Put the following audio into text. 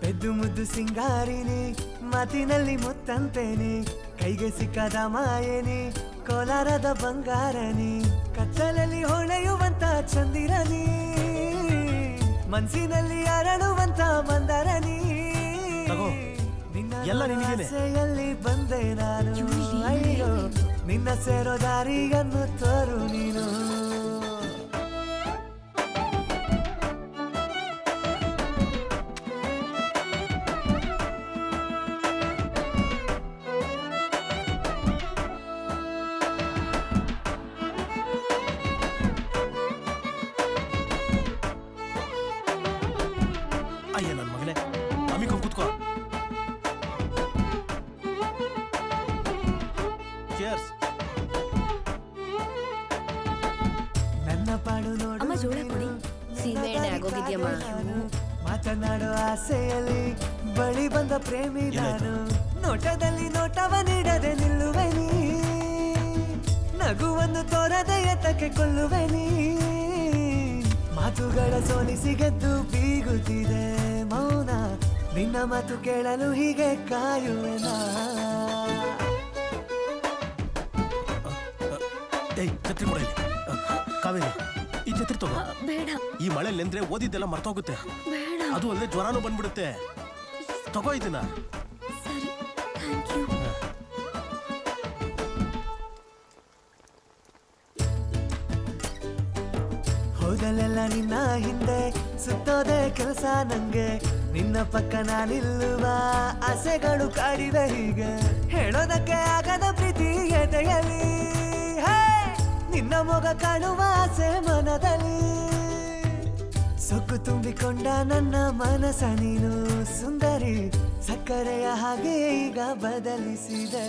ಪೆದ್ದು ಮುದ್ದು ಸಿಂಗಾರಿನಿ ಮತಿನಲ್ಲಿ ಮುತ್ತಂತೇನಿ ಕೈಗೆ ಸಿಕ್ಕದ ಮಾಯೇನಿ ಕೋಲಾರದ ಬಂಗಾರನಿ ಕತ್ತಲಲ್ಲಿ ಹೊಳೆಯುವಂತ ಚಂದಿರನಿ ಮನ್ಸಿನಲ್ಲಿ ಅರಳುವಂತ ಮಂದರನಿ ತಗೋ. ನಿನ್ನ ಎಲ್ಲ ನಿನಗೇನೆ. ಆಸೆಯಲ್ಲಿ ಬಂದೆ ನಾನು ಅಯ್ಯೋ ನಿನ್ನ ಸೇರೋ ದಾರಿಯನ್ನು ತೋರು ನೀನು ಚಿಯರ್ಸ್ ನನ್ನ ಪಾಡು ನೋಡು ಅಮ್ಮ, ಜೋಳ ಕೊಡಿ. ಸೀಮೆಎಣ್ಣೆ ಆಗೋಗಿದ್ಯಮ್ಮ. ಮಾತನಾಡೋ ಆಸೆಯಲ್ಲಿ ಬಳಿ ಬಂದ ಪ್ರೇಮಿ ನಾನು. ನೋಟದಲ್ಲಿ ನೋಟವ ನೀಡದೆ ನಿಲ್ಲುವೆ ನೀ ನಗುವನ್ನು ತೋರದೆ ಎತ್ತಕ್ಕೆ ಕೊಲ್ಲುವೆ ನೀ ಮಾತುಗಳ ಸೋಲಿಸಿ ಗೆದ್ದು ಬೀಗುತ್ತಿದೆ ಮೌನ. ನಿನ್ನ ಮಾತು ಕೇಳಲು ಹೀಗೆ ಕಾಯುವೆನಾ? ಏಯ್ ಛತ್ರಿ ಕೊಡ ಇಲ್ಲಿ ಅಹ್, ಕಾವೇರಿ ಈ ಛತ್ರಿ ತಗೋ. ಬೇಡ. ಈ ಮಳೆ ನೆಂದ್ರೆ ಓದಿದ್ದೆಲ್ಲ ಮರ್ತೋಗುತ್ತೆ. ಬೇಡ. ಅದು ಅಲ್ಲದೆ ಜ್ವರಾನು ಬಂದ್ಬಿಡುತ್ತೆ. ತಗೋ ಇದನ್ನ. ಸರಿ ಥ್ಯಾಂಕ್ ಯು ಹೋದಲೆಲ್ಲ ನಿನ್ನ ಹಿಂದೆ ಸುತ್ತೋದೆ ಕೆಲಸ ನಂಗೆ. ನಿನ್ನ ಪಕ್ಕ ನಾನಿಲ್ಲುವ ಆಸೆಗಳು ಕಾಡಿವೆ ಹೀಗೆ. ಹೇಳೋದಕ್ಕೆ ಮೊಗ ಕಾಣುವ ಆಸೆ ಮನದಲ್ಲಿ ಸೊಕ್ಕು ತುಂಬಿಕೊಂಡ ನನ್ನ ಮನಸ ನೀನು ಸುಂದರಿ ಸಕ್ಕರೆಯ ಹಾಗೆ ಈಗ ಬದಲಿಸಿದೆ?